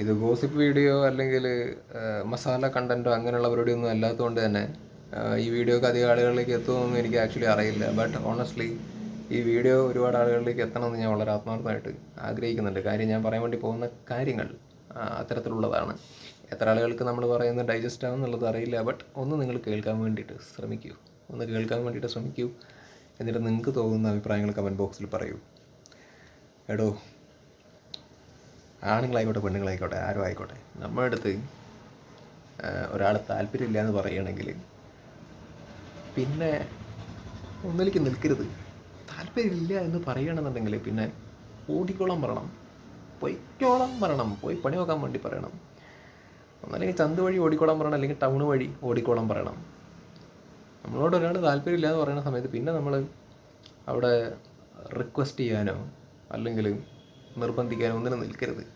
ഇത് gossip video അല്ലെങ്കിൽ മസാല കണ്ടന്റോ അങ്ങനെയുള്ള പരിപാടിയൊന്നും അല്ലാത്തതുകൊണ്ട് തന്നെ ഈ വീഡിയോക്ക് അധികം ആളുകളിലേക്ക് എത്തുമെന്ന് എനിക്ക് ആക്ച്വലി അറിയില്ല. ബട്ട് ഓണസ്റ്റ്ലി ഈ വീഡിയോ ഒരുപാട് ആളുകളിലേക്ക് എത്തണമെന്ന് ഞാൻ വളരെ ആത്മാർത്ഥമായിട്ട് ആഗ്രഹിക്കുന്നുണ്ട്. കാര്യം ഞാൻ പറയാൻ വേണ്ടി പോകുന്ന കാര്യങ്ങൾ അത്തരത്തിലുള്ളതാണ്. എത്ര ആളുകൾക്ക് നമ്മൾ പറയുന്നത് ഡൈജസ്റ്റ് ആവുമെന്നുള്ളത് അറിയില്ല. ബട്ട് ഒന്ന് നിങ്ങൾ കേൾക്കാൻ വേണ്ടിയിട്ട് ശ്രമിക്കൂ. ഒന്ന് കേൾക്കാൻ വേണ്ടിയിട്ട് ശ്രമിക്കൂ. എന്നിട്ട് നിങ്ങൾക്ക് തോന്നുന്ന അഭിപ്രായങ്ങൾ കമന്റ് ബോക്സിൽ പറയൂ. എടോ ആണുങ്ങളായിക്കോട്ടെ പെണ്ണുങ്ങളായിക്കോട്ടെ ആരും ആയിക്കോട്ടെ. നമ്മുടെ അടുത്ത് ഒരാൾ താല്പര്യമില്ല എന്ന് പറയുകയാണെങ്കിൽ പിന്നെ ഒന്നിലേക്ക് നിൽക്കരുത്. താല്പര്യമില്ല എന്ന് പറയുകയാണെന്നുണ്ടെങ്കിൽ പിന്നെ ഓടിക്കോളം പറയണം. പൊയ്ക്കോളം പറയണം. പോയി പണി നോക്കാൻ വേണ്ടി പറയണം. ഒന്നല്ലെങ്കിൽ ചന്ത് വഴി ഓടിക്കോളം പറയണം. അല്ലെങ്കിൽ ടൗൺ വഴി ഓടിക്കോളം പറയണം. നമ്മളോട് ഒരാൾ താല്പര്യമില്ല എന്ന് പറയുന്ന സമയത്ത് പിന്നെ നമ്മൾ അവിടെ റിക്വസ്റ്റ് ചെയ്യാനോ അല്ലെങ്കിൽ നിർബന്ധിക്കാനോ ഒന്നിനും നിൽക്കരുത്.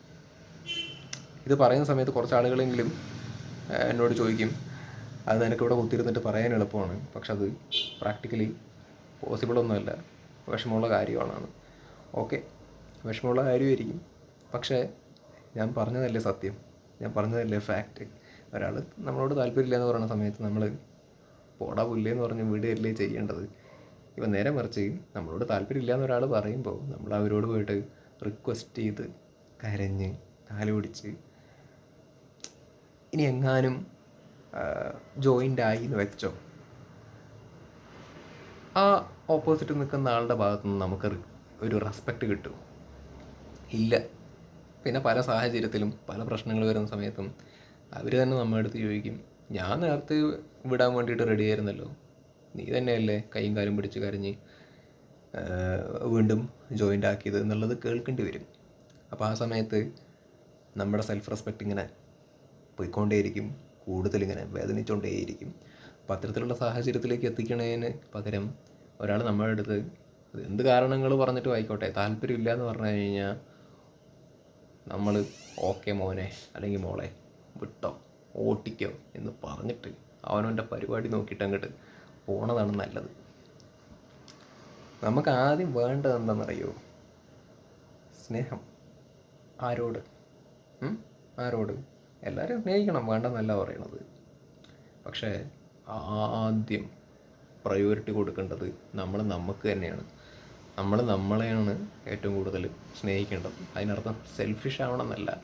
ഇത് പറയുന്ന സമയത്ത് കുറച്ച് ആളുകളെങ്കിലും എന്നോട് ചോദിക്കും അത് നിനക്കിവിടെ കുത്തിരുന്നിട്ട് പറയാൻ എളുപ്പമാണ്. പക്ഷെ അത് പ്രാക്ടിക്കലി പോസിബിൾ ഒന്നുമല്ല. വിഷമമുള്ള കാര്യമാണ് ഓക്കെ. വിഷമമുള്ള കാര്യമായിരിക്കും. പക്ഷേ ഞാൻ പറഞ്ഞതല്ലേ സത്യം. ഞാൻ പറഞ്ഞതല്ലേ ഫാക്റ്റ് ഒരാൾ നമ്മളോട് താല്പര്യമില്ല എന്ന് പറയുന്ന സമയത്ത് നമ്മൾ പോടാ പുല്ലേ എന്ന് പറഞ്ഞ് വീടുകയല്ലേ ചെയ്യേണ്ടത്. ഇപ്പം നേരെ മറിച്ച് നമ്മളോട് താല്പര്യമില്ല എന്നൊരാൾ പറയുമ്പോൾ നമ്മൾ അവരോട് പോയിട്ട് റിക്വസ്റ്റ് ചെയ്ത് കരഞ്ഞ് കാലുപിടിച്ച് ഇനി എങ്ങാനും ജോയിന്റ് ആയി എന്ന് വെച്ചോ? ആ ഓപ്പോസിറ്റ് നിൽക്കുന്ന ആളുടെ ഭാഗത്തു നിന്ന് നമുക്ക് ഒരു റെസ്പെക്റ്റ് കിട്ടും. ഇല്ല. പിന്നെ പല സാഹചര്യത്തിലും പല പ്രശ്നങ്ങൾ വരുന്ന സമയത്തും അവർ തന്നെ നമ്മുടെ അടുത്ത് ചോദിക്കും ഞാൻ നേരത്തെ വിടാൻ വേണ്ടിയിട്ട് റെഡി ആയിരുന്നല്ലോ. നീ തന്നെയല്ലേ കൈയും കാലും പിടിച്ച് കരഞ്ഞ് വീണ്ടും ജോയിന്റ് ആക്കിയത് എന്നുള്ളത് കേൾക്കേണ്ടി വരും. അപ്പോൾ ആ സമയത്ത് നമ്മുടെ സെൽഫ് റെസ്പെക്റ്റ് ഇങ്ങനെ പോയിക്കൊണ്ടേയിരിക്കും കൂടുതലിങ്ങനെ വേദനിച്ചുകൊണ്ടേയിരിക്കും അപ്പോൾ അത്തരത്തിലുള്ള സാഹചര്യത്തിലേക്ക് എത്തിക്കണതിന് പകരം ഒരാൾ നമ്മുടെ അടുത്ത് എന്ത് കാരണങ്ങൾ പറഞ്ഞിട്ട് ആയിക്കോട്ടെ താല്പര്യമില്ല എന്ന് പറഞ്ഞു കഴിഞ്ഞാൽ നമ്മൾ ഓക്കെ മോനെ അല്ലെങ്കിൽ മോളെ വിട്ടോ ഓട്ടിക്കോ എന്ന് പറഞ്ഞിട്ട് അവനവന്റെ പരിപാടി നോക്കിയിട്ട് അങ്ങോട്ട് പോണതാണ് നല്ലത്. നമുക്ക് ആദ്യം വേണ്ടത് എന്താണെന്നറിയോ? സ്നേഹം. ആരോട്? ആരോട്? എല്ലാവരും സ്നേഹിക്കണം. വേണ്ടെന്നല്ല പറയണത്. പക്ഷേ ആദ്യം പ്രയോറിറ്റി കൊടുക്കേണ്ടത് നമ്മൾ നമുക്ക് തന്നെയാണ്. നമ്മൾ നമ്മളെയാണ് ഏറ്റവും കൂടുതൽ സ്നേഹിക്കേണ്ടത്. അതിനർത്ഥം സെൽഫിഷ് ആവണമെന്നല്ല.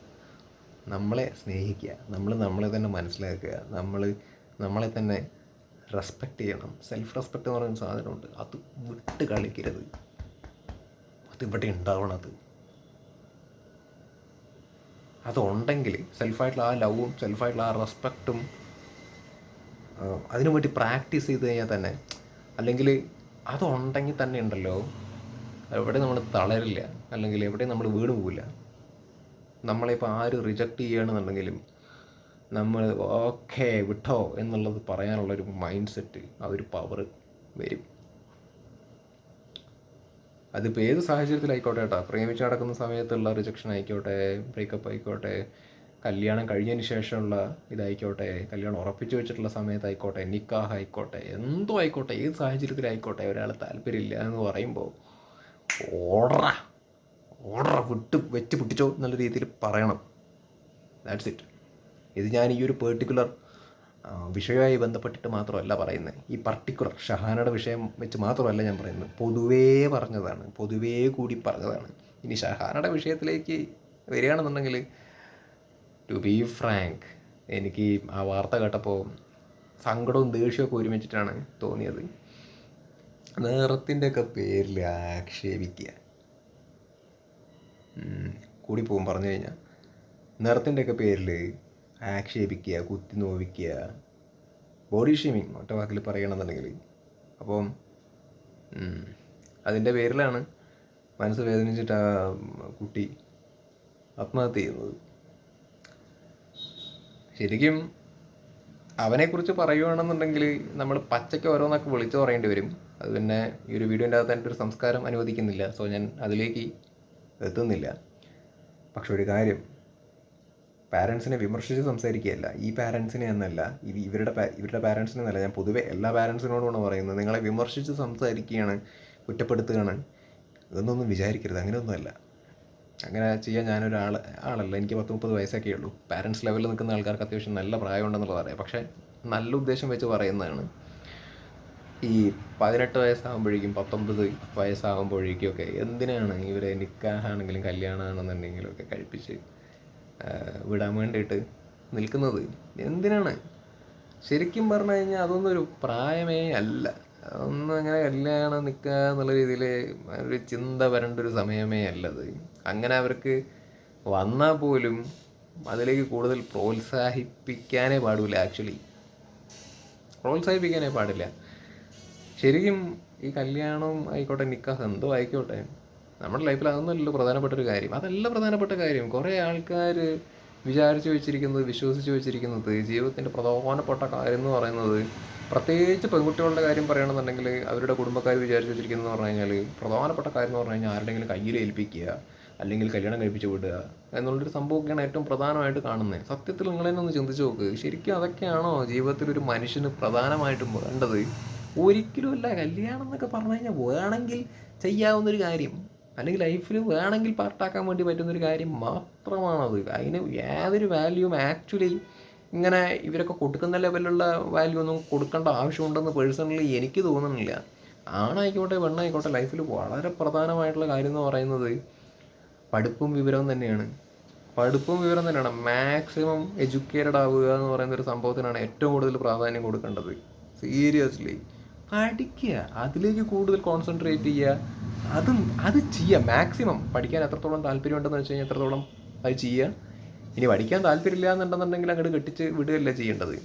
നമ്മളെ സ്നേഹിക്കുക. നമ്മൾ നമ്മളെ തന്നെ മനസ്സിലാക്കുക. നമ്മൾ നമ്മളെ തന്നെ റെസ്പെക്റ്റ് ചെയ്യണം. സെൽഫ് റെസ്പെക്റ്റ് എന്ന് പറയുന്ന സാധനമുണ്ട്. അത് വിട്ട് കളിക്കരുത്. അതിവിടെ ഉണ്ടാവണത് അതുണ്ടെങ്കിൽ സെൽഫായിട്ടുള്ള ആ ലവും സെൽഫായിട്ടുള്ള ആ റെസ്പെക്റ്റും അതിനു വേണ്ടി പ്രാക്ടീസ് ചെയ്ത് കഴിഞ്ഞാൽ തന്നെ അല്ലെങ്കിൽ അതുണ്ടെങ്കിൽ തന്നെ ഉണ്ടല്ലോ. എവിടെ നമ്മൾ തളരില്ല. അല്ലെങ്കിൽ എവിടെ നമ്മൾ വീണ് പോവില്ല നമ്മളിപ്പോൾ ആര് റിജക്റ്റ് ചെയ്യണമെന്നുണ്ടെങ്കിലും നമ്മൾ ഓക്കെ വിട്ടോ എന്നുള്ളത് പറയാനുള്ള ഒരു മൈൻഡ് സെറ്റ് ആ ഒരു പവർ വരും. അതിപ്പോൾ ഏത് സാഹചര്യത്തിലായിക്കോട്ടെ കേട്ടോ പ്രേമിച്ച് നടക്കുന്ന സമയത്തുള്ള റിജക്ഷൻ ആയിക്കോട്ടെ ബ്രേക്കപ്പ് ആയിക്കോട്ടെ കല്യാണം കഴിഞ്ഞതിന് ശേഷമുള്ള ഇതായിക്കോട്ടെ കല്യാണം ഉറപ്പിച്ചു വെച്ചിട്ടുള്ള സമയത്തായിക്കോട്ടെ നിക്കാഹ് ആയിക്കോട്ടെ എന്തോ ആയിക്കോട്ടെ ഏത് സാഹചര്യത്തിലായിക്കോട്ടെ ഒരാൾ താല്പര്യമില്ല എന്ന് പറയുമ്പോൾ ഓടറ ഓടറ വിട്ട് വെച്ച് പിടിച്ചോ എന്നുള്ള രീതിയിൽ പറയണം. ദാറ്റ്സ് ഇറ്റ് ഇത് ഞാൻ ഈ ഒരു പേർട്ടിക്കുലർ വിഷയമായി ബന്ധപ്പെട്ടിട്ട് മാത്രമല്ല പറയുന്നത് ഈ പർട്ടിക്കുലർ ഷഹാനയുടെ വിഷയം വെച്ച് മാത്രമല്ല ഞാൻ പറയുന്നത്. പൊതുവേ പറഞ്ഞതാണ്. പൊതുവേ കൂടി പറഞ്ഞതാണ്. ഇനി ഷഹാനയുടെ വിഷയത്തിലേക്ക് വരികയാണെന്നുണ്ടെങ്കിൽ ടു ബി ഫ്രാങ്ക് എനിക്ക് ആ വാർത്ത കേട്ടപ്പോൾ സങ്കടവും ദേഷ്യമൊക്കെ ഒരുമിച്ചിട്ടാണ് തോന്നിയത്. നിറത്തിന്റെ ഒക്കെ പേരിൽ ആക്ഷേപിക്കുക. കൂടി പോകും പറഞ്ഞു കഴിഞ്ഞാൽ നിറത്തിന്റെ ഒക്കെ പേരിൽ ആക്ഷേപിക്കുക കുത്തി നോവിക്കുക. ബോഡി ഷേമിങ് ഒറ്റ വാക്കിൽ പറയണമെന്നുണ്ടെങ്കിൽ. അപ്പം അതിന്റെ പേരിലാണ് മനസ്സ് വേദനിച്ചിട്ട് ആ കുട്ടി ആത്മഹത്യ ചെയ്യുന്നത്. ശരിക്കും അവനെക്കുറിച്ച് പറയുകയാണെന്നുണ്ടെങ്കിൽ നമ്മൾ പച്ചയ്ക്ക് ഓരോന്നൊക്കെ വിളിച്ചു പറയേണ്ടി വരും. അത് പിന്നെ ഈ ഒരു വീഡിയോന്റെ അകത്ത് എന്റെ ഒരു സംസ്കാരം അനുവദിക്കുന്നില്ല. സോ ഞാൻ അതിലേക്ക് എത്തുന്നില്ല. പക്ഷെ ഒരു കാര്യം പാരൻസിനെ വിമർശിച്ച് സംസാരിക്കുകയല്ല. ഈ പാരൻസിനെ എന്നല്ല ഇത് ഇവരുടെ ഇവരുടെ പാരൻസിനെ എന്നല്ല. ഞാൻ പൊതുവെ എല്ലാ പാരൻസിനോടുമാണ് പറയുന്നത്. നിങ്ങളെ വിമർശിച്ച് സംസാരിക്കുകയാണ് കുറ്റപ്പെടുത്തുകയാണ്. ഇതൊന്നും വിചാരിക്കരുത്. അങ്ങനെയൊന്നുമല്ല. അങ്ങനെ ചെയ്യാൻ ഞാനൊരാൾ ആളല്ല. എനിക്ക് പത്ത് മുപ്പത് വയസ്സൊക്കെ ഉള്ളൂ. പാരൻസ് ലെവലിൽ നിൽക്കുന്ന ആൾക്കാർക്ക് അത്യാവശ്യം നല്ല പ്രായമുണ്ടെന്നുള്ളത് അറിയാം പക്ഷേ നല്ല ഉദ്ദേശം വെച്ച് പറയുന്നതാണ്. ഈ പതിനെട്ട് വയസ്സാകുമ്പോഴേക്കും പത്തൊമ്പത് വയസ്സാകുമ്പോഴേക്കും ഒക്കെ എന്തിനാണ് ഇവരെ നിക്കാഹാണെങ്കിലും കല്യാണമാണെന്നുണ്ടെങ്കിലും ഒക്കെ കഴിപ്പിച്ച് വിടാൻ വേണ്ടിയിട്ട് നിൽക്കുന്നത്. എന്തിനാണ്? ശരിക്കും പറഞ്ഞു കഴിഞ്ഞാൽ അതൊന്നും ഒരു പ്രായമേ അല്ല. അതൊന്നും അങ്ങനെ കല്യാണം നിൽക്കുക എന്നുള്ള രീതിയിൽ ഒരു ചിന്ത വരേണ്ട ഒരു സമയമേ അല്ലത്. അങ്ങനെ അവർക്ക് വന്നാൽ പോലും അതിലേക്ക് കൂടുതൽ പ്രോത്സാഹിപ്പിക്കാനേ പാടില്ല ആക്ച്വലി പ്രോത്സാഹിപ്പിക്കാനേ പാടില്ല. ശരിക്കും ഈ കല്യാണം ആയിക്കോട്ടെ നിക്കാഹ് എന്തോ ആയിക്കോട്ടെ നമ്മുടെ ലൈഫിൽ അതൊന്നുമല്ലല്ലോ പ്രധാനപ്പെട്ട ഒരു കാര്യം. അതല്ല പ്രധാനപ്പെട്ട കാര്യം. കുറേ ആൾക്കാർ വിചാരിച്ചു വെച്ചിരിക്കുന്നത് വിശ്വസിച്ചു വെച്ചിരിക്കുന്നത് ജീവിതത്തിന്റെ പ്രധാനപ്പെട്ട കാര്യം എന്ന് പറയുന്നത് പ്രത്യേകിച്ച് പെൺകുട്ടികളുടെ കാര്യം പറയുകയാണെന്നുണ്ടെങ്കിൽ അവരുടെ കുടുംബക്കാർ വിചാരിച്ചു വെച്ചിരിക്കുന്നത് എന്ന് പറഞ്ഞു കഴിഞ്ഞാൽ പ്രധാനപ്പെട്ട കാര്യം എന്ന് പറഞ്ഞു കഴിഞ്ഞാൽ ആരുടെങ്കിലും കയ്യിൽ ഏൽപ്പിക്കുക അല്ലെങ്കിൽ കല്യാണം കഴിപ്പിച്ച് വിടുക എന്നുള്ളൊരു സംഭവമൊക്കെയാണ് ഏറ്റവും പ്രധാനമായിട്ട് കാണുന്നത്. സത്യത്തിൽ നിങ്ങളെന്നെ ഒന്ന് ചിന്തിച്ച് നോക്ക്. ശരിക്കും അതൊക്കെയാണോ ജീവിതത്തിൽ ഒരു മനുഷ്യന് പ്രധാനമായിട്ടും വേണ്ടത്? ഒരിക്കലും അല്ല. കല്യാണം എന്നൊക്കെ പറഞ്ഞു കഴിഞ്ഞാൽ വേണമെങ്കിൽ ചെയ്യാവുന്നൊരു കാര്യം. അല്ലെങ്കിൽ ലൈഫിൽ വേണമെങ്കിൽ പാർട്ടാക്കാൻ വേണ്ടി പറ്റുന്നൊരു കാര്യം മാത്രമാണത്. അതിന് യാതൊരു വാല്യൂവും ആക്ച്വലി ഇങ്ങനെ ഇവരൊക്കെ കൊടുക്കുന്ന ലെവലിലുള്ള വാല്യൂ ഒന്നും കൊടുക്കേണ്ട ആവശ്യമുണ്ടെന്ന് പേഴ്സണലി എനിക്ക് തോന്നുന്നില്ല. ആണായിക്കോട്ടെ പെണ്ണായിക്കോട്ടെ ലൈഫിൽ വളരെ പ്രധാനമായിട്ടുള്ള കാര്യം എന്ന് പറയുന്നത് പഠിപ്പും വിവരവും തന്നെയാണ്. പഠിപ്പും വിവരം തന്നെയാണ്. മാക്സിമം എഡ്യൂക്കേറ്റഡ് ആവുക എന്ന് പറയുന്ന ഒരു സംഭവത്തിനാണ് ഏറ്റവും കൂടുതൽ പ്രാധാന്യം കൊടുക്കേണ്ടത്. സീരിയസ്ലി പഠിക്കുക അതിലേക്ക് കൂടുതൽ കോൺസെൻട്രേറ്റ് ചെയ്യുക. അതും അത് ചെയ്യുക. മാക്സിമം പഠിക്കാൻ എത്രത്തോളം താല്പര്യമുണ്ടെന്ന് വെച്ച് കഴിഞ്ഞാൽ എത്രത്തോളം അത് ചെയ്യുക. ഇനി പഠിക്കാൻ താല്പര്യമില്ല എന്നുണ്ടെന്നുണ്ടെങ്കിൽ അങ്ങോട്ട് കെട്ടിച്ച് വിടുകയല്ല ചെയ്യേണ്ടത്.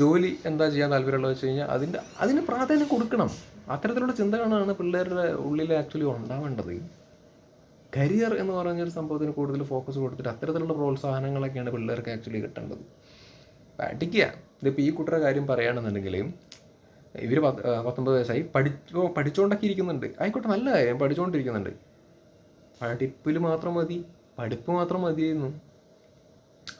ജോലി എന്താ ചെയ്യാൻ താല്പര്യമുള്ളത് വെച്ച് കഴിഞ്ഞാൽ അതിന്റെ അതിന് പ്രാധാന്യം കൊടുക്കണം. അത്തരത്തിലുള്ള ചിന്തകളാണ് പിള്ളേരുടെ ഉള്ളിൽ ആക്ച്വലി ഉണ്ടാവേണ്ടത്. കരിയർ എന്ന് പറഞ്ഞൊരു സംഭവത്തിന് കൂടുതൽ ഫോക്കസ് കൊടുത്തിട്ട് അത്തരത്തിലുള്ള പ്രോത്സാഹനങ്ങളൊക്കെയാണ് പിള്ളേർക്ക് ആക്ച്വലി കിട്ടേണ്ടത്. പഠിക്കുക. ഇതിപ്പോൾ ഈ കുട്ടിയുടെ കാര്യം പറയുകയാണെന്നുണ്ടെങ്കിൽ ഇവർ പത്തൊമ്പത് വയസ്സായി പഠിച്ചോ പഠിച്ചുകൊണ്ടൊക്കെ ഇരിക്കുന്നുണ്ട് ആയിക്കോട്ടെ നല്ല കാര്യം പഠിച്ചുകൊണ്ടിരിക്കുന്നുണ്ട് പഠിപ്പിൽ മാത്രം മതി പഠിപ്പ് മാത്രം മതിയായിരുന്നു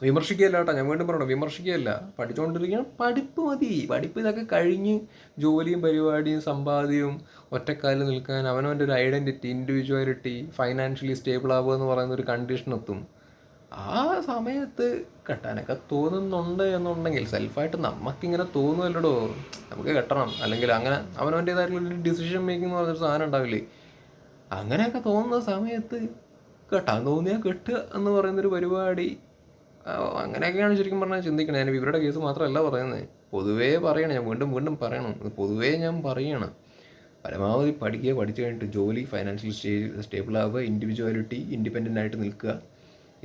വിമർശിക്കുകയല്ല കേട്ടോ ഞാൻ വീണ്ടും പറയണം വിമർശിക്കുകയല്ല. പഠിച്ചുകൊണ്ടിരിക്കുകയാണ് പഠിപ്പ് മതി. പഠിപ്പ് ഇതൊക്കെ കഴിഞ്ഞ് ജോലിയും പരിപാടിയും സമ്പാദ്യവും ഒറ്റക്കാലിൽ നിൽക്കാൻ അവനവന്റെ ഒരു ഐഡന്റിറ്റി ഇൻഡിവിജ്വാലിറ്റി ഫൈനാൻഷ്യലി സ്റ്റേബിൾ ആവുക എന്ന് പറയുന്ന ഒരു കണ്ടീഷൻ എത്തും. ആ സമയത്ത് കെട്ടാനൊക്കെ തോന്നുന്നുണ്ട് എന്നുണ്ടെങ്കിൽ സെൽഫായിട്ട് നമുക്കിങ്ങനെ തോന്നുമല്ലടോ നമുക്ക് കെട്ടണം. അല്ലെങ്കിൽ അങ്ങനെ അവനവന്റേതായിട്ടുള്ള ഡിസിഷൻ മേക്കിംഗ് എന്ന് പറഞ്ഞൊരു സാധനം ഉണ്ടാവില്ലേ? അങ്ങനെയൊക്കെ തോന്നുന്ന സമയത്ത് കെട്ടാൻ തോന്നിയാൽ കെട്ടുക എന്ന് പറയുന്നൊരു പരിപാടി. അങ്ങനെയൊക്കെയാണ് ശരിക്കും പറഞ്ഞാൽ ചിന്തിക്കണത് ഞാൻ ഇവരുടെ കേസ് മാത്രമല്ല പറയുന്നത് പൊതുവേ പറയണം. ഞാൻ വീണ്ടും വീണ്ടും പറയണം. പൊതുവേ ഞാൻ പറയണം. പരമാവധി പഠിക്കുക പഠിച്ചു കഴിഞ്ഞിട്ട് ജോലി ഫൈനാൻഷ്യൽ സ്റ്റേ സ്റ്റേബിൾ ആവുക ഇൻഡിവിജ്വാലിറ്റി ഇൻഡിപെൻഡന്റ് ആയിട്ട് നിൽക്കുക.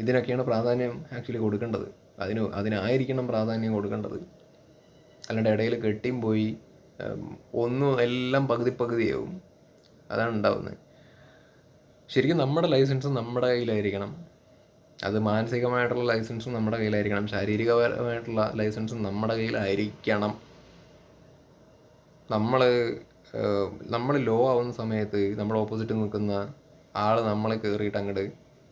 ഇതിനൊക്കെയാണ് പ്രാധാന്യം ആക്ച്വലി കൊടുക്കേണ്ടത്. അതിന് അതിനായിരിക്കണം പ്രാധാന്യം കൊടുക്കേണ്ടത്. അല്ലാണ്ട് ഇടയിൽ കെട്ടിയും പോയി ഒന്നും എല്ലാം പകുതി പകുതിയാവും അതാണ് ഉണ്ടാവുന്നത്. ശരിക്കും നമ്മുടെ ലൈസൻസ് നമ്മുടെ കയ്യിലായിരിക്കണം. അത് മാനസികമായിട്ടുള്ള ലൈസൻസും നമ്മുടെ കയ്യിലായിരിക്കണം. ശാരീരികപരമായിട്ടുള്ള ലൈസൻസും നമ്മുടെ കയ്യിലായിരിക്കണം. നമ്മൾ നമ്മൾ ലോ ആവുന്ന സമയത്ത് നമ്മുടെ ഓപ്പോസിറ്റ് നിൽക്കുന്ന ആൾ നമ്മളെ കയറിയിട്ട് അങ്ങോട്ട്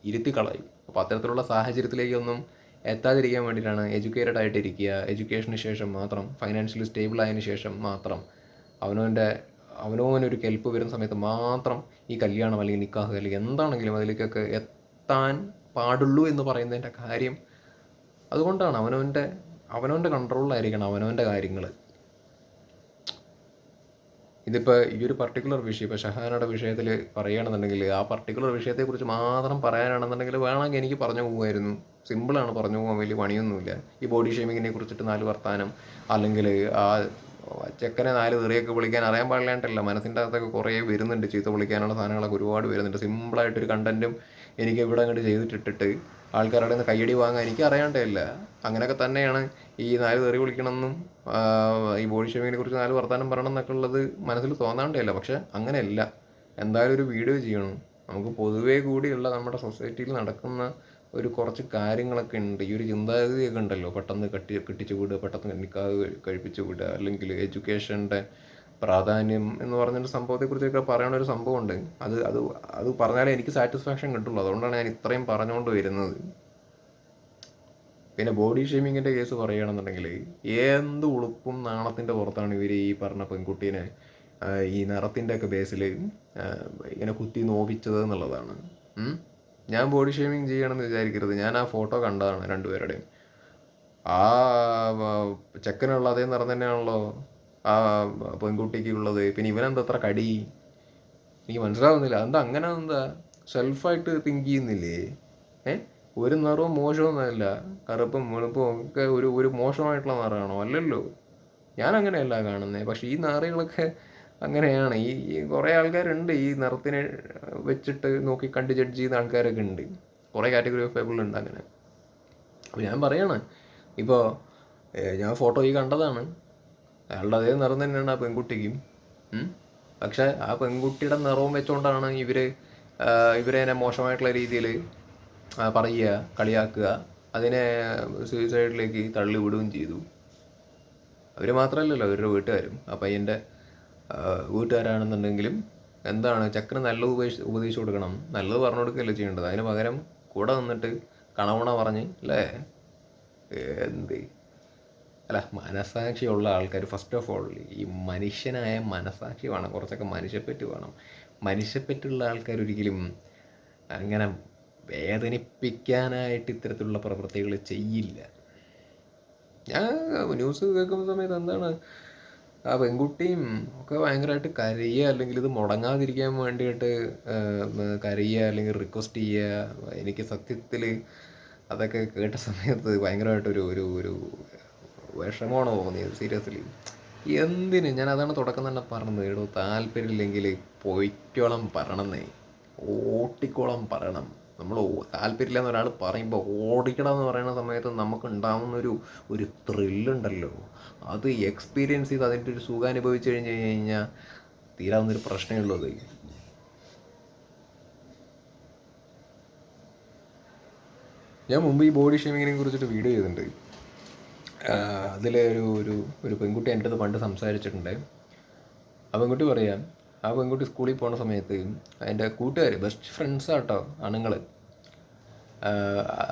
ഇരുത്തി കളയും. അപ്പോൾ അത്തരത്തിലുള്ള സാഹചര്യത്തിലേക്കൊന്നും എത്താതിരിക്കാൻ വേണ്ടിയിട്ടാണ് എഡ്യൂക്കേറ്റഡ് ആയിട്ട് ഇരിക്കുക. എഡ്യൂക്കേഷന് ശേഷം മാത്രം ഫൈനാൻഷ്യലി സ്റ്റേബിൾ ആയതിനു ശേഷം മാത്രം അവനവന്റെ അവനവനൊരു കെൽപ്പ് വരുന്ന സമയത്ത് മാത്രം ഈ കല്യാണം അല്ലെങ്കിൽ നിക്കാഹ് അല്ലെങ്കിൽ എന്താണെങ്കിലും അതിലേക്കൊക്കെ എത്താൻ പാടുള്ളൂ എന്ന് പറയുന്നതിന്റെ കാര്യം അതുകൊണ്ടാണ് അവനവന്റെ അവനവന്റെ കൺട്രോളിലായിരിക്കണം അവനവന്റെ കാര്യങ്ങൾ ഇതിപ്പോൾ ഈ ഒരു പർട്ടിക്കുലർ വിഷയം ഇപ്പോൾ ഷഹാനയുടെ വിഷയത്തിൽ പറയുകയാണെന്നുണ്ടെങ്കിൽ ആ പർട്ടിക്കുലർ വിഷയത്തെക്കുറിച്ച് മാത്രം പറയാനാണെന്നുണ്ടെങ്കിൽ വേണമെങ്കിൽ എനിക്ക് പറഞ്ഞു പോകുമായിരുന്നു. സിമ്പിളാണ് പറഞ്ഞു പോകാൻ വലിയ പണിയൊന്നുമില്ല. ഈ ബോഡി ഷേമിങ്ങിനെ കുറിച്ചിട്ട് നാല് വർത്താനം അല്ലെങ്കിൽ ആ ചെക്കനെ നാല് തെറിയൊക്കെ വിളിക്കാൻ അറിയാൻ പാടില്ലാണ്ടല്ല മനസ്സിന്റെ അകത്തൊക്കെ കുറേ വരുന്നുണ്ട് ചീത്ത വിളിക്കാനുള്ള സാധനങ്ങളൊക്കെ ഒരുപാട് വരുന്നുണ്ട്. സിമ്പിളായിട്ടൊരു കണ്ടന്റും എനിക്ക് ഇവിടെ അങ്ങോട്ട് ചെയ്തിട്ടിട്ടിട്ട് ആൾക്കാരുടെ നിന്ന് കയ്യടി വാങ്ങാൻ എനിക്ക് അറിയാണ്ടല്ല അങ്ങനെയൊക്കെ തന്നെയാണ് ഈ നാല് തെറി വിളിക്കണമെന്നും ഈ ബോഡി ഷേമിങ്ങിനെ കുറിച്ച് നാല് വർത്താനം പറയണം എന്നൊക്കെ ഉള്ളത് മനസ്സിൽ തോന്നാണ്ടല്ല പക്ഷെ അങ്ങനെയല്ല. എന്തായാലും ഒരു വീഡിയോ ചെയ്യണം. നമുക്ക് പൊതുവേ കൂടിയുള്ള നമ്മുടെ സൊസൈറ്റിയിൽ നടക്കുന്ന ഒരു കുറച്ച് കാര്യങ്ങളൊക്കെ ഉണ്ട്. ഈ ഒരു ചിന്താഗതിയൊക്കെ ഉണ്ടല്ലോ. പെട്ടെന്ന് കെട്ടി കെട്ടിച്ചു വിടുക പെട്ടെന്ന് നിക്കാഹ് കഴിപ്പിച്ചു വിടുക അല്ലെങ്കിൽ എഡ്യൂക്കേഷന്റെ പ്രാധാന്യം എന്ന് പറഞ്ഞൊരു സംഭവത്തെക്കുറിച്ചൊക്കെ പറയണ ഒരു സംഭവമുണ്ട്. അത് അത് അത് പറഞ്ഞാലേ എനിക്ക് സാറ്റിസ്ഫാക്ഷൻ കിട്ടുള്ളൂ. അതുകൊണ്ടാണ് ഞാൻ ഇത്രയും പറഞ്ഞുകൊണ്ട് വരുന്നത്. പിന്നെ ബോഡി ഷേമിങ്ങിന്റെ കേസ് പറയുകയാണെന്നുണ്ടെങ്കിൽ എന്ത് ഉളുപ്പും നാണത്തിന്റെ പുറത്താണ് ഇവർ ഈ പറഞ്ഞ പെൺകുട്ടീനെ ഈ നിറത്തിന്റെ ഒക്കെ ബേസിൽ ഇങ്ങനെ കുത്തി നോവിച്ചത് എന്നുള്ളതാണ്. ഞാൻ ബോഡി ഷേമിങ് ചെയ്യണമെന്ന് വിചാരിക്കരുത്. ഞാൻ ആ ഫോട്ടോ കണ്ടതാണ് രണ്ടുപേരുടെയും. ആ ചെക്കനുള്ള അതേ നിറം തന്നെയാണല്ലോ. ആ പെൺകുട്ടിക്ക് ഉള്ളത്. പിന്നെ ഇവനെന്താ അത്ര കടി? എനിക്ക് മനസ്സിലാവുന്നില്ല. എന്താ അങ്ങനെ എന്താ? സെൽഫായിട്ട് തിങ്ക് ചെയ്യുന്നില്ലേ? ഏ? ഒരു നിറവും മോശമൊന്നുമല്ല കറുപ്പും വെളുപ്പും ഒക്കെ ഒരു ഒരു മോശമായിട്ടുള്ള നിറമാണോ? അല്ലല്ലോ. ഞാൻ അങ്ങനെയല്ല കാണുന്നത് പക്ഷേ ഈ നാറികളൊക്കെ അങ്ങനെയാണ്. ഈ കുറേ ആൾക്കാരുണ്ട്. ഈ നിറത്തിനെ വെച്ചിട്ട് നോക്കി കണ്ട് ജഡ്ജ് ചെയ്യുന്ന ആൾക്കാരൊക്കെ ഉണ്ട്. കുറേ കാറ്റഗറി ഓഫ് പീപ്പിൾ ഉണ്ട് അങ്ങനെ. അപ്പോൾ ഞാൻ പറയാണ്. ഇപ്പോൾ ഞാൻ ഫോട്ടോ ഈ കണ്ടതാണ്. അയാളുടെ അതേ നിറം തന്നെയാണ് ആ പെൺകുട്ടിക്കും. പക്ഷെ ആ പെൺകുട്ടിയുടെ നിറവും വെച്ചുകൊണ്ടാണ് ഇവർ ഇവരെ മോശമായിട്ടുള്ള രീതിയിൽ പറയുക കളിയാക്കുക. അതിനെ സൂയിസൈഡിലേക്ക് തള്ളി വിടുകയും ചെയ്തു. അവർ മാത്രമല്ലല്ലോ അവരുടെ വീട്ടുകാരും. ആ പയ്യന്റെ വീട്ടുകാരാണെന്നുണ്ടെങ്കിലും എന്താണ് ചക്കന് നല്ലത് ഉപദേശിച്ച് ഉപദേശിച്ചു കൊടുക്കണം. നല്ലത് പറഞ്ഞു കൊടുക്കുകയല്ലേ ചെയ്യേണ്ടത്. അതിന് പകരം കൂടെ നിന്നിട്ട് കണവണ പറഞ്ഞ് അല്ലേ എന്ത്? അല്ല മനസാക്ഷിയുള്ള ആൾക്കാർ ഫസ്റ്റ് ഓഫ് ഓൾ ഈ മനുഷ്യനായ മനസാക്ഷി വേണം കുറച്ചൊക്കെ മനുഷ്യപ്പറ്റ് വേണം. മനുഷ്യപ്പറ്റുള്ള ആൾക്കാർ ഒരിക്കലും അങ്ങനെ വേദനിപ്പിക്കാനായിട്ട് ഇത്തരത്തിലുള്ള പ്രവൃത്തികൾ ചെയ്യില്ല. ഞാൻ ന്യൂസ് കേൾക്കുന്ന സമയത്ത് എന്താണ്? ആ പെൺകുട്ടിയും ഒക്കെ ഭയങ്കരമായിട്ട് കരയുക അല്ലെങ്കിൽ ഇത് മുടങ്ങാതിരിക്കാൻ വേണ്ടിയിട്ട് കരയുക അല്ലെങ്കിൽ റിക്വസ്റ്റ് ചെയ്യുക എനിക്ക് സത്യത്തിൽ അതൊക്കെ കേട്ട സമയത്ത് ഭയങ്കരമായിട്ടൊരു ഒരു ഒരു വിഷമമാണ് തോന്നിയത്? സീരിയസ്ലി എന്തിന്? ഞാൻ അതാണ് തുടക്കം തന്നെ പറഞ്ഞത്. എടോ താല്പര്യമില്ലെങ്കിൽ പൊയ്ക്കോളം പറയണമെന്നേ ഓട്ടിക്കോളം പറയണം. നമ്മൾ താല്പര്യമില്ല എന്ന് ഒരാൾ പറയുമ്പോൾ ഓടിക്കണം എന്ന് പറയുന്ന സമയത്ത് നമുക്ക് ഉണ്ടാവുന്ന ഒരു ത്രില്ലുണ്ടല്ലോ. അത് എക്സ്പീരിയൻസ് ചെയ്ത് അതിന്റെ ഒരു സുഖം അനുഭവിച്ചു കഴിഞ്ഞ് കഴിഞ്ഞാൽ തീരാവുന്നൊരു പ്രശ്നമേ ഉള്ളൂ ഞാൻ മുമ്പ് ഈ ബോഡി ഷേമിങ്ങിനെ കുറിച്ചിട്ട് വീഡിയോ ചെയ്തിട്ടുണ്ട്. അതിൽ ഒരു ഒരു ഒരു പെൺകുട്ടി എന്റെ അടുത്ത് പണ്ട് സംസാരിച്ചിട്ടുണ്ട്. ആ പെൺകുട്ടി പറയാം ആ പെൺകുട്ടി സ്കൂളിൽ പോണ സമയത്ത് അതിന്റെ കൂട്ടുകാർ ബെസ്റ്റ് ഫ്രണ്ട്സ് ആട്ടോ ആണുങ്ങൾ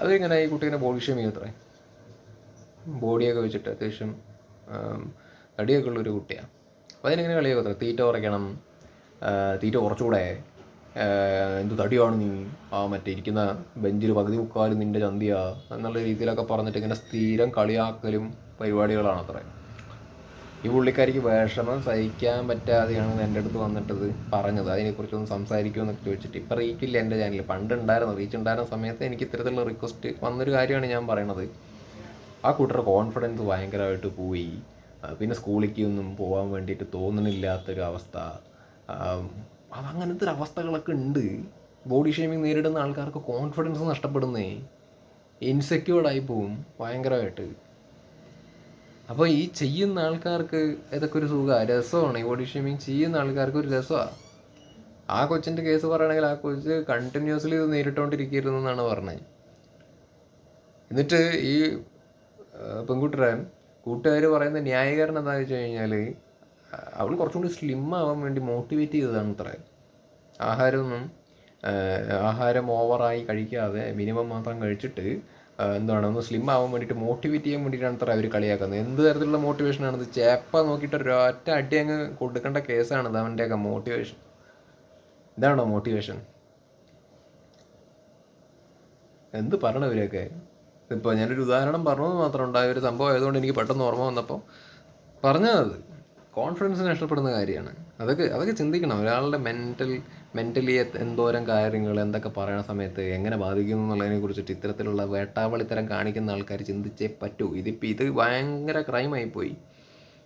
അതിങ്ങനെ ഈ കുട്ടീനെ ബോഡി ഷേം ചെയ്യത്രേ ബോഡിയൊക്കെ വെച്ചിട്ട് അത്യാവശ്യം തടിയൊക്കെ ഉള്ളൊരു കുട്ടിയാണ് അപ്പോൾ അതിനിങ്ങനെ കളിയൊക്കെ അത്ര തീറ്റ കുറയ്ക്കണം തീറ്റ കുറച്ചുകൂടെ എന്ത് തടിയാണ് നീ? ആ മറ്റേ ഇരിക്കുന്ന ബെഞ്ചിൽ പകുതി മുക്കാലും നിന്റെ ചന്തിയാ. എന്നുള്ള രീതിയിലൊക്കെ പറഞ്ഞിട്ട് ഇങ്ങനെ സ്ഥിരം കളിയാക്കലും പരിപാടികളാണ് അത്ര. ഈ പുള്ളിക്കാരിക്ക് വിഷമം സഹിക്കാൻ പറ്റാതെയാണ് എന്റെ അടുത്ത് വന്നിട്ടത് പറഞ്ഞത്. അതിനെക്കുറിച്ചൊന്ന് സംസാരിക്കുമെന്നൊക്കെ ചോദിച്ചിട്ട്. ഇപ്പം റീച്ചില്ല എന്റെ ചാനലിൽ പണ്ട് ഉണ്ടായിരുന്നു റീച്ച് ഉണ്ടായിരുന്ന സമയത്ത് എനിക്ക് ഇത്തരത്തിലുള്ള റിക്വസ്റ്റ് വന്നൊരു കാര്യമാണ് ഞാൻ പറയണത്. ആ കൂട്ടരുടെ കോൺഫിഡൻസ് ഭയങ്കരമായിട്ട് പോയി. പിന്നെ സ്കൂളിലേക്ക് ഒന്നും പോകാൻ വേണ്ടിയിട്ട് തോന്നണില്ലാത്തൊരു അവസ്ഥ അത് അങ്ങനത്തെ ഒരു അവസ്ഥകളൊക്കെ ഉണ്ട്. ബോഡി ഷേമിങ് നേരിടുന്ന ആൾക്കാർക്ക് കോൺഫിഡൻസ് നഷ്ടപ്പെടുന്നേ. ഇൻസെക്യൂർഡായി പോവും ഭയങ്കരമായിട്ട്. അപ്പോൾ ഈ ചെയ്യുന്ന ആൾക്കാർക്ക് ഇതൊക്കെ ഒരു സുഖമാണ് രസമാണ്. ഈ ബോഡി ഷേമിങ് ചെയ്യുന്ന ആൾക്കാർക്ക് ഒരു രസമാണ് ആ കൊച്ചിന്റെ കേസ് പറയുകയാണെങ്കിൽ ആ കൊച്ച് കണ്ടിന്യൂസ്ലി ഇത് നേരിട്ടുകൊണ്ടിരിക്കുന്നതെന്നാണ് പറഞ്ഞത്. എന്നിട്ട് ഈ പെൺകുട്ടിയുടെ കൂട്ടുകാർ പറയുന്ന ന്യായീകരണം എന്താണെന്ന് വെച്ച് കഴിഞ്ഞാൽ അവൾ കുറച്ചും കൂടി സ്ലിം ആവാൻ വേണ്ടി മോട്ടിവേറ്റ് ചെയ്തതാണ് അത്ര ആഹാരമൊന്നും ആഹാരം ഓവറായി കഴിക്കാതെ മിനിമം മാത്രം കഴിച്ചിട്ട് എന്താണ് ഒന്ന് സ്ലിം ആവാൻ വേണ്ടിയിട്ട് മോട്ടിവേറ്റ് ചെയ്യാൻ വേണ്ടിയിട്ടാണ് അത്ര അവർ കളിയാക്കുന്നത്. എന്ത് തരത്തിലുള്ള മോട്ടിവേഷനാണിത് ചേപ്പ നോക്കിയിട്ട് ഒറ്റ അടി അങ്ങ് കൊടുക്കേണ്ട കേസാണിത് അവന്റെയൊക്കെ മോട്ടിവേഷൻ ഇതാണോ മോട്ടിവേഷൻ എന്ത് പറയണം ഇവരൊക്കെ ഇപ്പോൾ ഞാനൊരു ഉദാഹരണം പറഞ്ഞത് മാത്രം ഉണ്ടായ ഒരു സംഭവം ആയതുകൊണ്ട് എനിക്ക് പെട്ടെന്ന് ഓർമ്മ വന്നപ്പോൾ പറഞ്ഞത്. കോൺഫിഡൻസ് നഷ്ടപ്പെടുന്ന കാര്യമാണ്. അതൊക്കെ അതൊക്കെ ചിന്തിക്കണം. ഒരാളുടെ മെന്റൽ മെന്റലി എന്തോരം കാര്യങ്ങൾ എന്തൊക്കെ പറയുന്ന സമയത്ത് എങ്ങനെ ബാധിക്കുന്നു എന്നുള്ളതിനെ കുറിച്ചിട്ട് ഇത്തരത്തിലുള്ള വേട്ടാവളിത്തരം കാണിക്കുന്ന ആൾക്കാർ ചിന്തിച്ചേ പറ്റൂ. ഇതിപ്പോൾ ഇത് ഭയങ്കര ക്രൈമായിപ്പോയി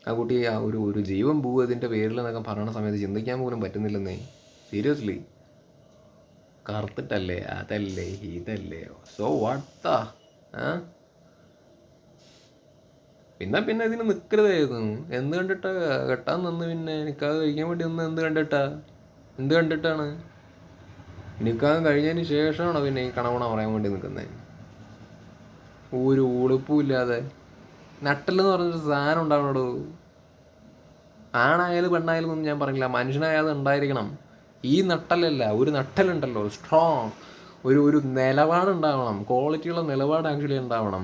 ആ കുട്ടി ആ ഒരു ഒരു ജീവൻ പോവും അതിന്റെ പേരിൽ എന്നൊക്കെ പറയുന്ന സമയത്ത് ചിന്തിക്കാൻ പോലും പറ്റുന്നില്ലെന്നേ. സീരിയസ്ലി കറുത്തിട്ടല്ലേ? അതല്ലേ? ഇതല്ലേ? സോ വാട്ട് ആ? പിന്നെ പിന്നെ ഇതിന് നിൽക്കരുതായിരുന്നു എന്ത് കണ്ടിട്ടാ? കെട്ടാൻ നിന്ന് പിന്നെ നിക്കാതെ കഴിക്കാൻ വേണ്ടി നിന്ന് എന്ത് കണ്ടിട്ടാ? എന്ത് കണ്ടിട്ടാണ്? നിൽക്കാൻ കഴിഞ്ഞതിന് ശേഷമാണോ പിന്നെ ഈ കണവണ പറയാൻ വേണ്ടി നിൽക്കുന്നത് ഒരു ഉളുപ്പും ഇല്ലാതെ. നട്ടലെന്ന് പറഞ്ഞൊരു സാധനം ഉണ്ടാവണോടോ? ആണായാലും പെണ്ണായാലും ഒന്നും ഞാൻ പറഞ്ഞില്ല. മനുഷ്യനായാലും ഉണ്ടായിരിക്കണം. ഈ നട്ടലല്ല ഒരു നട്ടലുണ്ടല്ലോ സ്ട്രോങ് ഒരു ഒരു നിലപാടുണ്ടാവണം. ക്വാളിറ്റിയുള്ള നിലപാട് ആക്ച്വലി ഉണ്ടാവണം.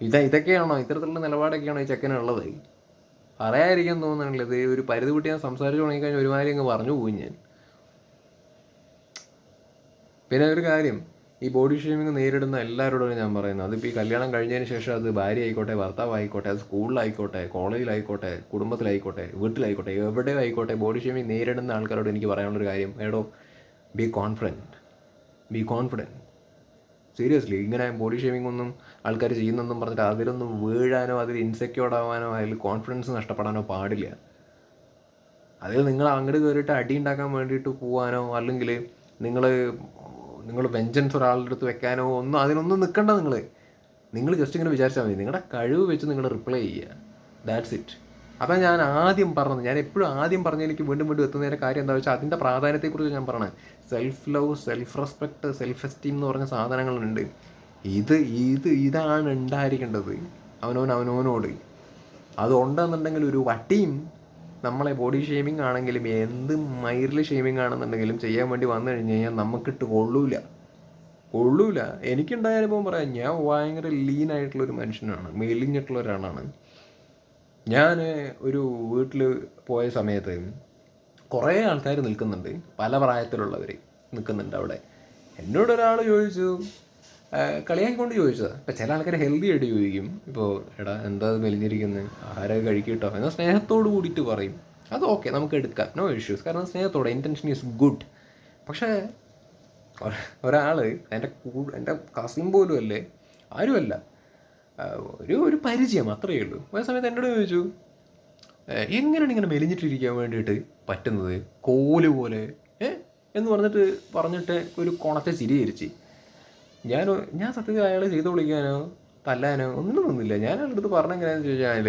ഇത ഇതൊക്കെയാണോ? ഇത്തരത്തിലുള്ള നിലപാടൊക്കെയാണോ ഈ ചെക്കനുള്ളത് പറയാതിരിക്കാൻ തോന്നുന്നില്ല. ഇത് ഒരു പരിധി കൂട്ടി ഞാൻ സംസാരിച്ചു തുടങ്ങിക്കഴിഞ്ഞാൽ ഒരുമാതിരി അങ്ങ് പറഞ്ഞു പോകും ഞാൻ. പിന്നെ ഒരു കാര്യം ഈ ബോഡി ഷേമിങ് നേരിടുന്ന എല്ലാവരോടും ഞാൻ പറയുന്നത് അതിപ്പോൾ ഈ കല്യാണം കഴിഞ്ഞതിന് ശേഷം അത് ഭാര്യ ആയിക്കോട്ടെ ഭർത്താവ് ആയിക്കോട്ടെ അത് സ്കൂളിലായിക്കോട്ടെ കോളേജിലായിക്കോട്ടെ കുടുംബത്തിലായിക്കോട്ടെ വീട്ടിലായിക്കോട്ടെ എവിടെ ആയിക്കോട്ടെ ബോഡി ഷേമിങ് നേരിടുന്ന ആൾക്കാരോട് എനിക്ക് പറയാനുള്ളൊരു കാര്യം എടോ be confident be confident seriously ഇങ്ങനെ ബോഡി ഷേവിങ് ഒന്നും ആൾക്കാർ ചെയ്യുന്നെന്നും പറഞ്ഞിട്ട് അതിലൊന്നും വീഴാനോ അതിൽ ഇൻസെക്യൂർഡ് ആവാനോ അതിൽ കോൺഫിഡൻസ് നഷ്ടപ്പെടാനോ പാടില്ല. അതിൽ നിങ്ങൾ അങ്ങോട്ട് കയറിയിട്ട് അടി ഉണ്ടാക്കാൻ വേണ്ടിയിട്ട് പോവാനോ അല്ലെങ്കിൽ നിങ്ങൾ നിങ്ങൾ വെഞ്ചൻസ് ഒരാളുടെ അടുത്ത് വെക്കാനോ ഒന്നും അതിനൊന്നും നിൽക്കണ്ട നിങ്ങൾ നിങ്ങൾ ജസ്റ്റ് ഇങ്ങനെ വിചാരിച്ചാൽ മതി. നിങ്ങളുടെ കഴിവ് വെച്ച് നിങ്ങൾ റിപ്ലൈ ചെയ്യുക. ദാറ്റ്സ് ഇറ്റ് അതാണ് ഞാൻ ആദ്യം പറഞ്ഞത്. ഞാൻ എപ്പോഴും ആദ്യം പറഞ്ഞതിലേക്ക് വീണ്ടും വീണ്ടും എത്തുന്നതിന്റെ കാര്യം എന്താ വെച്ചാൽ അതിന്റെ പ്രാധാന്യത്തെക്കുറിച്ച് ഞാൻ പറഞ്ഞത്. Self love self respect self esteem എന്ന് പറഞ്ഞ സാധനങ്ങളുണ്ട്. ഇത് ഇത് ഇതാണ് ഉണ്ടായിരിക്കേണ്ടത്. അവനവൻ അവനവനോട്. അതുണ്ടെന്നുണ്ടെങ്കിൽ ഒരു വട്ടിയും നമ്മളെ ബോഡി ഷേമിംഗ് ആണെങ്കിലും എന്ത് മൈറിൽ ഷേമിംഗ് ആണെന്നുണ്ടെങ്കിലും ചെയ്യാൻ വേണ്ടി വന്നു കഴിഞ്ഞ് കഴിഞ്ഞാൽ നമുക്കിട്ട് കൊള്ളൂല. കൊള്ളൂല. എനിക്കുണ്ടായ അനുഭവം പറയാം. ഞാൻ ഭയങ്കര ലീനായിട്ടുള്ള ഒരു മനുഷ്യനാണ്. മെലിഞ്ഞിട്ടുള്ള ഒരാളാണ്. ഞാൻ ഒരു വീട്ടിൽ പോയ സമയത്ത് കുറേ ആൾക്കാർ നിൽക്കുന്നുണ്ട്. പല പ്രായത്തിലുള്ളവർ നിൽക്കുന്നുണ്ട് അവിടെ. എന്നോട് ഒരാൾ ചോദിച്ചു കളിയാക്കിക്കൊണ്ട് ചോദിച്ചതാണ് ഇപ്പം ചില ആൾക്കാർ ഹെൽത്തി ആയിട്ട് ചോദിക്കും. ഇപ്പോൾ എടാ എന്താ മെലിഞ്ഞിരിക്കുന്നത് ആഹാരമൊക്കെ കഴിക്കട്ടോ? എന്നാൽ സ്നേഹത്തോട് കൂടിയിട്ട് പറയും. അത് ഓക്കെ നമുക്ക് എടുക്കാം. നോ ഇഷ്യൂസ് കാരണം സ്നേഹത്തോടെ ഇന്റൻഷൻ ഈസ് ഗുഡ് പക്ഷേ ഒരാൾ എന്റെ എന്റെ കസിൻ പോലും അല്ലേ ആരുമല്ല. ഒരു ഒരു പരിചയം അത്രയേ ഉള്ളൂ. ആ സമയത്ത് എന്നോട് ചോദിച്ചു "ഏ, എങ്ങനെയാണ് ഇങ്ങനെ മെലിഞ്ഞിട്ടിരിക്കാൻ വേണ്ടിയിട്ട് പറ്റുന്നത്? കോൽ പോലെ. എന്ന് പറഞ്ഞിട്ട് പറഞ്ഞിട്ട് ഒരു കുണത്തെ ചിരിയിരിച്ച് ഞാൻ ഞാൻ സത്യത്തിൽ അയാളെ ചെയ്ത് വിളിക്കാനോ തല്ലാനോ ഒന്നും ഒന്നുമില്ല ഞാൻ അയാളുടെ അടുത്ത് പറഞ്ഞെങ്ങനെയാന്ന് ചോദിച്ചാൽ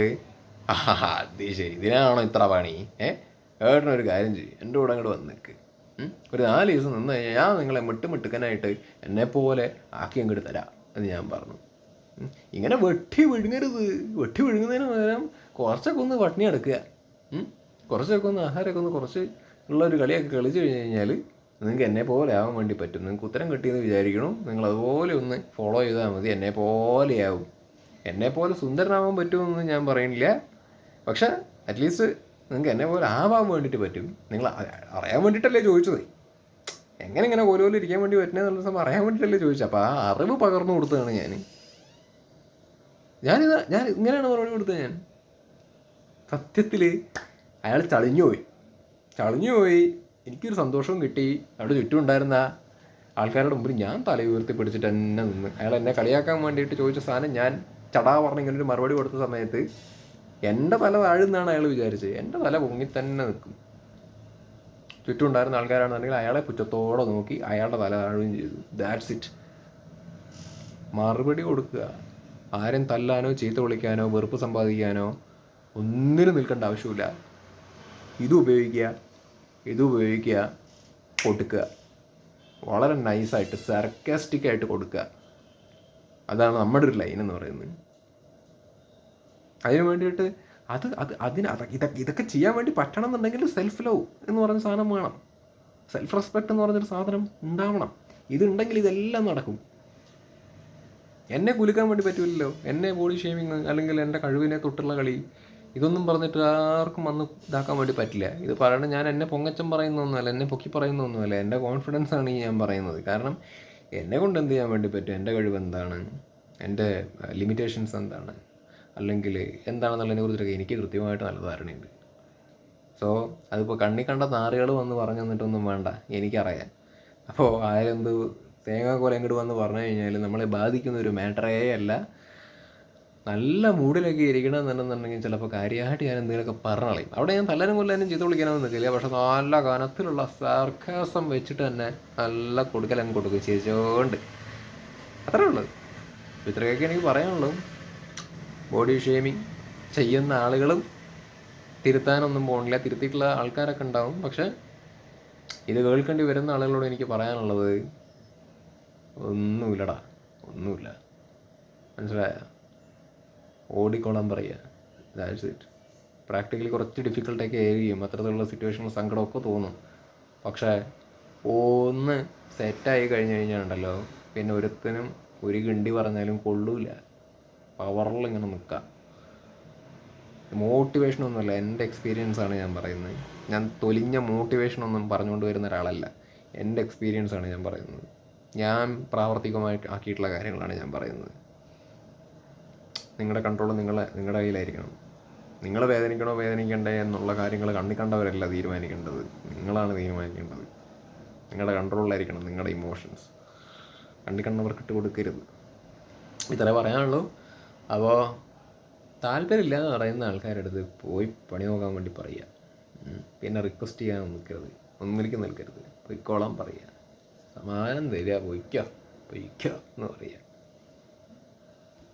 അത് ശരി. ഇതിനാണോ ഇത്ര പണി? ഏ ഏട്ടനൊരു കാര്യം ചെയ്യും. എന്റെ കൂടെ അങ്ങോട്ട് വന്ന് നിൽക്ക് ഒരു നാല് ദിവസം നിന്ന് കഴിഞ്ഞാൽ ഞാൻ നിങ്ങളെ മിട്ട് മിട്ടുക്കനായിട്ട് എന്നെപ്പോലെ ആക്കി അങ്ങോട്ട് തരാം എന്ന് ഞാൻ പറഞ്ഞു. ഇങ്ങനെ വെട്ടി വിഴുങ്ങരുത്. വെട്ടി വിഴുങ്ങുന്നതിന് പകരം കുറച്ചൊക്കെ ഒന്ന് പട്ടിണി കിടക്കുക. കുറച്ചൊക്കെ ഒന്ന് ആഹാരമൊക്കെ ഒന്ന് കുറച്ച് ഉള്ള ഒരു കളിയൊക്കെ കളിച്ചു കഴിഞ്ഞ് കഴിഞ്ഞാൽ നിങ്ങൾക്ക് എന്നെ പോലെ ആവാൻ വേണ്ടി പറ്റും. നിങ്ങൾക്ക് ഉത്തരം കിട്ടിയെന്ന് വിചാരിക്കണം. നിങ്ങൾ അതുപോലെ ഒന്ന് ഫോളോ ചെയ്താൽ മതി. എന്നെ പോലെയാവും എന്നെ പോലെ സുന്ദരനാവാൻ പറ്റുമെന്ന് ഞാൻ പറയുന്നില്ല. പക്ഷെ അറ്റ്ലീസ്റ്റ് നിങ്ങൾക്ക് എന്നെ പോലെ ആവാൻ വേണ്ടിയിട്ട് പറ്റും. നിങ്ങൾ അറിയാൻ വേണ്ടിയിട്ടല്ലേ ചോദിച്ചത്? എങ്ങനെ ഇങ്ങനെ ഓരോലും ഇരിക്കാൻ വേണ്ടി സംഭവം അറിയാൻ വേണ്ടിയിട്ടല്ലേ ചോദിച്ചത്? അപ്പോൾ ആ അറിവ് പകർന്നു കൊടുത്തതാണ് ഞാൻ ഞാനിത് ഞാൻ ഇങ്ങനെയാണ് മറുപടി കൊടുത്തത് ഞാൻ. സത്യത്തിൽ അയാൾ ചളിഞ്ഞു പോയി. ചളിഞ്ഞു പോയി. എനിക്കൊരു സന്തോഷവും കിട്ടി. അവിടെ ചുറ്റും ഉണ്ടായിരുന്ന ആൾക്കാരുടെ മുമ്പിൽ ഞാൻ തല ഉയർത്തി പിടിച്ചിട്ട് എന്നെ നിന്ന്. അയാൾ എന്നെ കളിയാക്കാൻ വേണ്ടിയിട്ട് ചോദിച്ച സാധനം ഞാൻ ചടാ പറഞ്ഞ ഇങ്ങനെ ഒരു മറുപടി കൊടുത്ത സമയത്ത് എന്റെ തല താഴുന്നാണ് അയാൾ വിചാരിച്ചത്. എന്റെ തല പൊങ്ങി തന്നെ നിൽക്കും. ചുറ്റും ഉണ്ടായിരുന്ന ആൾക്കാരാണെന്നുണ്ടെങ്കിൽ അയാളെ പുച്ഛത്തോടെ നോക്കി അയാളുടെ തല താഴുകയും ചെയ്തു. ദാറ്റ്സ് ഇറ്റ് മറുപടി കൊടുക്കുക. ആരും തല്ലാനോ ചീത്ത വിളിക്കാനോ വെറുപ്പ് സമ്പാദിക്കാനോ ഒന്നിനും നിൽക്കേണ്ട ആവശ്യമില്ല. ഇത് ഉപയോഗിക്കുക ഇത് ഉപയോഗിക്കുക കൊടുക്കുക. വളരെ നൈസായിട്ട് സർക്കാസ്റ്റിക് ആയിട്ട് കൊടുക്കുക. അതാണ് നമ്മുടെ ഒരു ലൈൻ എന്ന് പറയുന്നത്. അതിനു വേണ്ടിയിട്ട് അത് അത് അതിന് ഇതൊക്കെ ഇതൊക്കെ ചെയ്യാൻ വേണ്ടി പറ്റണം എന്നുണ്ടെങ്കിൽ സെൽഫ് ലവ് എന്ന് പറഞ്ഞ സാധനം വേണം. സെൽഫ് റെസ്പെക്ട് എന്ന് പറഞ്ഞൊരു സാധനം ഉണ്ടാവണം. ഇതുണ്ടെങ്കിൽ ഇതെല്ലാം നടക്കും. എന്നെ കുലുക്കാൻ വേണ്ടി പറ്റില്ലല്ലോ എന്നെ ബോഡി ഷേമിങ് അല്ലെങ്കിൽ എന്റെ കഴിവിനെ തൊട്ടുള്ള കളി. ഇതൊന്നും പറഞ്ഞിട്ട് ആർക്കും വന്ന് ഇതാക്കാൻ വേണ്ടി പറ്റില്ല. ഇത് പറയണത് ഞാൻ എന്നെ പൊങ്ങച്ചം പറയുന്നൊന്നുമല്ല എന്നെ പൊക്കി പറയുന്നൊന്നുമല്ല. എന്റെ കോൺഫിഡൻസ് ആണ് ഈ ഞാൻ പറയുന്നത്. കാരണം എന്നെ കൊണ്ട് എന്ത് ചെയ്യാൻ വേണ്ടി പറ്റും? എന്റെ കഴിവ് എന്താണ്? എന്റെ ലിമിറ്റേഷൻസ് എന്താണ്? അല്ലെങ്കിൽ എന്താണെന്നുള്ളതിനെ കുറിച്ചൊക്കെ എനിക്ക് കൃത്യമായിട്ട് നല്ല ധാരണയുണ്ട്. സോ അതിപ്പോൾ കണ്ണി കണ്ട നാറുകൾ വന്ന് പറഞ്ഞു തന്നിട്ടൊന്നും വേണ്ട. എനിക്കറിയാം. അപ്പോൾ ആരെന്ത് തേങ്ങ പോലെ ഇങ്ങോട്ട് വന്ന് പറഞ്ഞു കഴിഞ്ഞാൽ നമ്മളെ ബാധിക്കുന്ന ഒരു മാറ്ററേ അല്ല. നല്ല മൂഡിലൊക്കെ ഇരിക്കണം ഇരിക്കണമെന്നുണ്ടെന്നുണ്ടെങ്കിൽ ചിലപ്പോൾ കാര്യമായിട്ട് ഞാൻ എന്തെങ്കിലുമൊക്കെ പറഞ്ഞളയും. അവിടെ ഞാൻ തല്ലാനും കൊല്ലാനും ചെയ്ത് വിളിക്കാനൊന്നും നിൽക്കില്ല. പക്ഷെ നല്ല കനത്തിലുള്ള സർക്കാസം വെച്ചിട്ട് തന്നെ നല്ല കൊടുക്കലങ്ങ് കൊടുക്കുക ചേച്ചോണ്ട് അത്രേ ഉള്ളൂ. ഇത്രയൊക്കെ എനിക്ക് പറയാനുള്ളൂ. ബോഡി ഷേമിങ് ചെയ്യുന്ന ആളുകളും തിരുത്താനൊന്നും പോകണില്ല തിരുത്തിയിട്ടുള്ള ആൾക്കാരൊക്കെ ഉണ്ടാവും. പക്ഷെ ഇത് കേൾക്കേണ്ടി വരുന്ന ആളുകളോട് എനിക്ക് പറയാനുള്ളത് ഒന്നുമില്ലടാ ഒന്നുമില്ല. മനസ്സിലായ? ഓടിക്കോളാൻ പറയുക. ദാറ്റ്സ് ഇറ്റ് പ്രാക്ടിക്കലി കുറച്ച് ഡിഫിക്കൽട്ടൊക്കെ ആയിരിക്കും അത്തരത്തിലുള്ള സിറ്റുവേഷനിൽ സങ്കടമൊക്കെ തോന്നും. പക്ഷേ ഒന്ന് സെറ്റായി കഴിഞ്ഞ് കഴിഞ്ഞാലുണ്ടല്ലോ പിന്നെ ഒരുത്തനും ഒരു കിണ്ടി പറഞ്ഞാലും കൊള്ളൂല. പവറിൽ ഇങ്ങനെ നിൽക്കാം മോട്ടിവേഷനൊന്നുമല്ല എന്റെ എക്സ്പീരിയൻസ് ആണ് ഞാൻ പറയുന്നത്. ഞാൻ തൊലിഞ്ഞ മോട്ടിവേഷനൊന്നും പറഞ്ഞുകൊണ്ട് വരുന്ന ഒരാളല്ല. എന്റെ എക്സ്പീരിയൻസ് ആണ് ഞാൻ പറയുന്നത്. ഞാൻ പ്രാവർത്തികമായി ആക്കിയിട്ടുള്ള കാര്യങ്ങളാണ് ഞാൻ പറയുന്നത്. നിങ്ങളുടെ കൺട്രോൾ നിങ്ങളെ നിങ്ങളുടെ കയ്യിലായിരിക്കണം. നിങ്ങൾ വേദനിക്കണോ വേദനിക്കണ്ടേ എന്നുള്ള കാര്യങ്ങൾ കണ്ണി കണ്ടവരല്ല തീരുമാനിക്കേണ്ടത്. നിങ്ങളാണ് തീരുമാനിക്കേണ്ടത്. നിങ്ങളുടെ കൺട്രോളിലായിരിക്കണം നിങ്ങളുടെ ഇമോഷൻസ് കണ്ണി കണ്ടവർക്ക് ഇട്ട് കൊടുക്കരുത്. ഇത്രേ പറയാനുള്ളൂ. അപ്പോൾ താല്പര്യമില്ലാന്ന് പറയുന്ന ആൾക്കാരുടെ അടുത്ത് പോയി പണി നോക്കാൻ വേണ്ടി പറയുക. പിന്നെ റിക്വസ്റ്റ് ചെയ്യാൻ നിൽക്കരുത്. ഒന്നിലേക്ക് നിൽക്കരുത്. പൊയ്ക്കോളാൻ പറയുക. സമാധാനം തരിക പൊയ്ക്കോ പൊയ്ക്കോ എന്ന് പറയുക